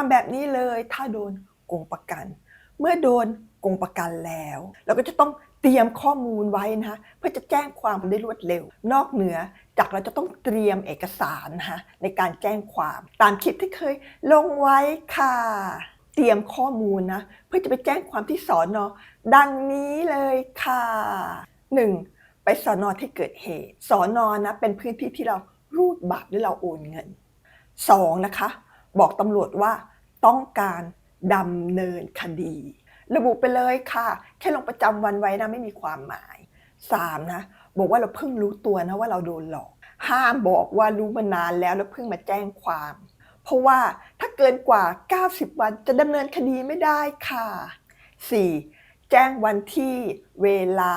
ความแบบนี้เลย ถ้าโดนโกงประกัน เมื่อโดนโกงประกันแล้ว เราก็จะต้องเตรียมข้อมูลไว้นะคะเพื่อจะแจ้งความได้รวดเร็ว นอกเหนือจากเราจะต้องเตรียมเอกสารนะคะในการแจ้งความตามคลิปที่เคยลงไว้ค่ะ เตรียมข้อมูลนะเพื่อจะไปแจ้งความที่สอนอดังนี้เลยค่ะ 1. ไปสอนอที่เกิดเหตุสอนอนะเป็นพื้นที่ที่เรารูดบัตรหรือเราโอนเงิน 2. นะคะ บอกตำรวจว่าต้องการดำเนินคดี ระบุไปเลยค่ะ แค่ลงประจำวันไว้นะไม่มีความหมาย 3. นะบอกว่าเราเพิ่งรู้ตัวนะว่าเราโดนหลอก ห้ามบอกว่ารู้มานานแล้วแล้วเพิ่งมาแจ้งความ เพราะว่าถ้าเกินกว่า 90 วันจะดำเนินคดีไม่ได้ค่ะ 4. แจ้งวันที่เวลา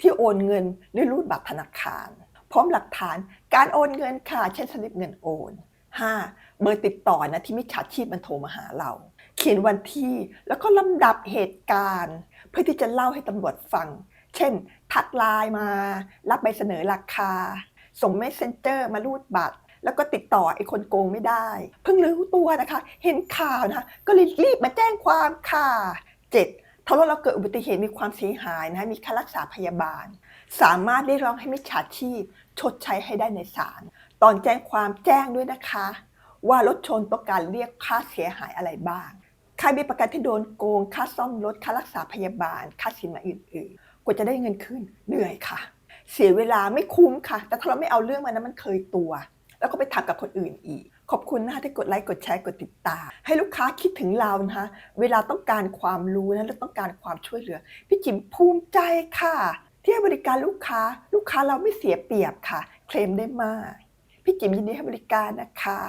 ที่โอนเงินหรือรูดบัตรธนาคาร พร้อมหลักฐานการโอนเงินค่ะเช่นสลิปเงินโอน 5. เบอร์ติดต่อนะที่มิจฉาชีพมันโทรมาหาเรา เขียนวันที่แล้วก็ลำดับเหตุการณ์ เพื่อที่จะเล่าให้ตำรวจฟัง เช่น ทักไลน์มา รับใบเสนอราคา ส่งเมสเซนเจอร์มารูดบัตร แล้วก็ติดต่อไอ้คนโกงไม่ได้ เพิ่งรู้ตัวนะคะ เห็นข่าวนะคะก็เลยรีบมาแจ้งความค่ะ 7. ถ้ารถเราเกิดอุบัติเหตุมีความเสียหายนะคะมีค่ารักษาพยาบาล สามารถเรียกร้องให้มิจฉาชีพ ชดใช้ให้ได้ในศาล ตอนแจ้งความแจ้งด้วยนะคะ ว่ารถชนต้องการเรียกค่าเสียหายอะไรบ้าง ค่าเบี้ยประกันที่โดนโกง ค่าซ่อมรถ ค่ารักษาพยาบาล ค่าสินไหมอื่นๆ กว่าจะได้เงินคืนเหนื่อยค่ะ เสียเวลาไม่คุ้มค่ะ แต่ถ้าเราไม่เอาเรื่องมันนะมันเคยตัว แล้วก็ไปทำกับคนอื่นอีก ขอบคุณนะคะที่กดไลค์ กดแชร์ กดติดตาม ให้ลูกค้าคิดถึงเรานะคะ เวลาต้องการความรู้นะและต้องการความช่วยเหลือ พี่จิมภูมิใจค่ะ ที่ให้บริการลูกค้า ลูกค้าเราไม่เสียเปรียบค่ะ เคลมได้มาก พี่จิ๋มยินดีให้บริการนะคะ